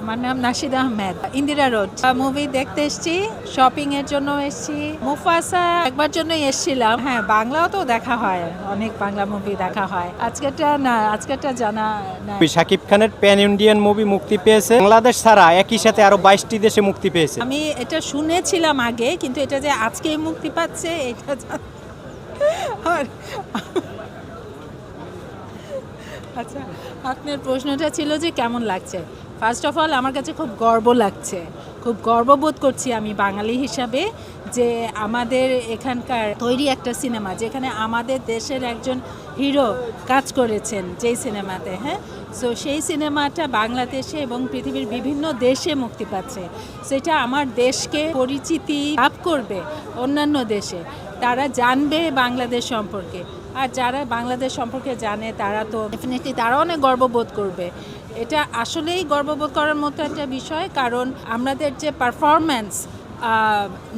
আমার নাম Nashid Ahmed. Indira road. Movie দেখতে এসেছি শপিং এর জন্য এসছি। মুফাসা একবার জন্যই এসেছিলাম। হ্যাঁ বাংলাও তো দেখা হয় অনেক বাংলা মুভি দেখা হয়। আজকেরটা না আজকেরটা জানা শাকিব খানের প্যান ইন্ডিয়ান মুভি মুক্তি পেয়েছে। বাংলাদেশ ছাড়া একই সাথে আরও বাইশটি দেশে মুক্তি পেয়েছে। আমি এটা শুনেছিলাম আগে কিন্তু এটা যে আজকেই মুক্তি পাচ্ছে এটা আর আচ্ছা আপনার প্রশ্নটা ছিল যে কেমন লাগছে? ফার্স্ট অফ অল আমার কাছে খুব গর্ব লাগছে। খুব গর্ববোধ করছি আমি বাঙালি হিসাবে যে আমাদের এখানকার তৈরি একটা সিনেমা, যেখানে আমাদের দেশের একজন হিরো কাজ করেছেন যেই সিনেমাতে হ্যাঁ? সো সেই সিনেমাটা বাংলাদেশে এবং পৃথিবীর বিভিন্ন দেশে মুক্তি পাচ্ছে। সেটা আমার দেশকে পরিচিতি লাভ করবে অন্যান্য দেশে। তারা জানবে বাংলাদেশ সম্পর্কে। আর যারা বাংলাদেশ সম্পর্কে জানে, তারা তো ডেফিনেটলি তারা অনেক গর্ববোধ করবে। এটা আসলেই গর্ববোধ করার মতো একটা বিষয়, কারণ আমাদের যে পারফরম্যান্স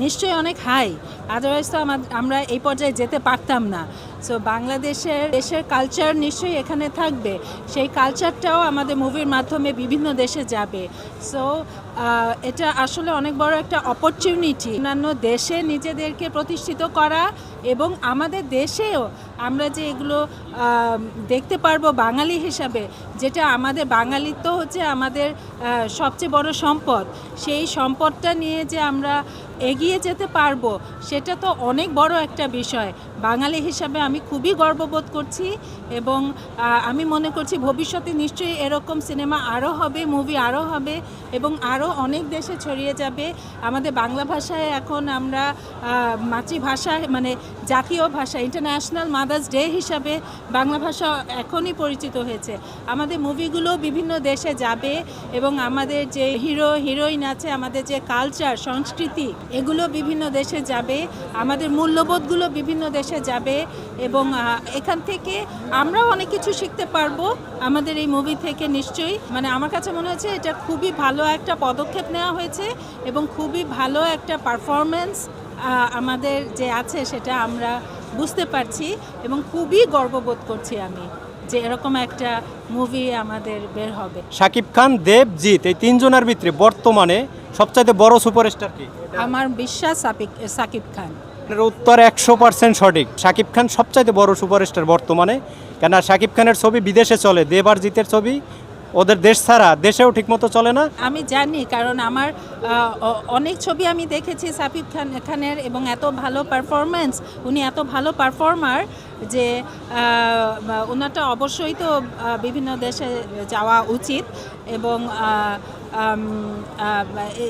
নিশ্চয়ই অনেক হাই আদারওয়াইজ তো আমরা এই পর্যায়ে যেতে পারতাম না। সো বাংলাদেশের দেশের কালচার নিশ্চয়ই এখানে থাকবে। সেই কালচারটাও আমাদের মুভির মাধ্যমে বিভিন্ন দেশে যাবে। সো এটা আসলে অনেক বড় একটা অপরচুনিটি অন্যান্য দেশে নিজেদেরকে প্রতিষ্ঠিত করা এবং আমাদের দেশেও আমরা যে এগুলো দেখতে পারব বাঙালি হিসাবে, যেটা আমাদের বাঙালিত্ব হচ্ছে আমাদের সবচেয়ে বড় সম্পদ। সেই সম্পদটা নিয়ে যে আমরা এগিয়ে যেতে পারব, সেটা তো অনেক বড় একটা বিষয়। বাঙালি হিসাবে আমি খুবই গর্ববোধ করছি এবং আমি মনে করছি ভবিষ্যতে নিশ্চয়ই এরকম সিনেমা আরও হবে, মুভি আরও হবে এবং আরও অনেক দেশে ছড়িয়ে যাবে। আমাদের বাংলা ভাষায় এখন আমরা মাতৃভাষা মানে জাতীয় ভাষা ইন্টারন্যাশনাল মাদার্স ডে হিসাবে বাংলা ভাষা এখনই পরিচিত হয়েছে। আমাদের মুভিগুলো বিভিন্ন দেশে যাবে এবং আমাদের যে হিরো, হিরোইন আছে, আমাদের যে কালচার সংস্কৃতি এগুলো বিভিন্ন দেশে যাবে, আমাদের মূল্যবোধগুলো বিভিন্ন দেশে যাবে এবং এখান থেকে আমরাও অনেক কিছু শিখতে পারব আমাদের এই মুভি থেকে নিশ্চয়ই। মানে আমার কাছে মনে হচ্ছে এটা খুবই ভালো একটা পদক্ষেপ নেওয়া হয়েছে এবং খুবই ভালো একটা পারফরমেন্স আমাদের যে আছে সেটা আমরা বুঝতে পারছি এবং খুবই গর্ববোধ করছি আমি। যে এরকম একটা মুভি আমাদের বের হবে। শাকিব খান দেবজিৎ এই তিনজনের ভিতরে বর্তমানে সবচাইতে বড় সুপারস্টার কি? আমার বিশ্বাস সাকিব- খান। আপনার উত্তর একশো পার্সেন্ট সঠিক। শাকিব খান সবচাইতে বড় সুপারস্টার বর্তমানে। কেন শাকিব খানের ছবি বিদেশে চলে দেব আর জিতের ছবি ওদের দেশ ছাড়া দেশেও ঠিকমতো চলে না? আমি জানি কারণ আমার অনেক ছবি আমি দেখেছি সাকিব খান খানের এবং এত ভালো পারফরমেন্স উনি এত ভালো পারফর্মার যে আহ, ওনারটা অবশ্যই তো বিভিন্ন দেশে যাওয়া উচিত এবং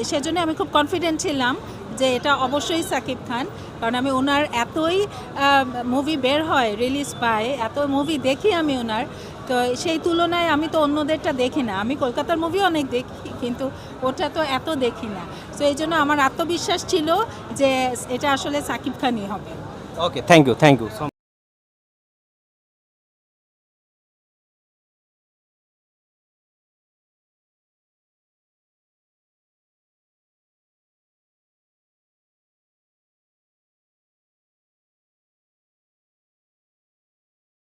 সেজন্য আমি খুব কনফিডেন্ট ছিলাম যে এটা অবশ্যই সাকিব খান কারণ আমি ওনার এতই মুভি বের হয় রিলিজ পায় এত মুভি দেখি আমি ওনার তো সেই তুলনায় আমি তো অন্যদেরটা দেখি না। আমি কলকাতার মুভি অনেক দেখি, কিন্তু ওটা তো এত দেখি না। তো এই জন্য আমার আত্মবিশ্বাস ছিল যে এটা আসলে সাকিব খানই হবে। Okay thank you thank you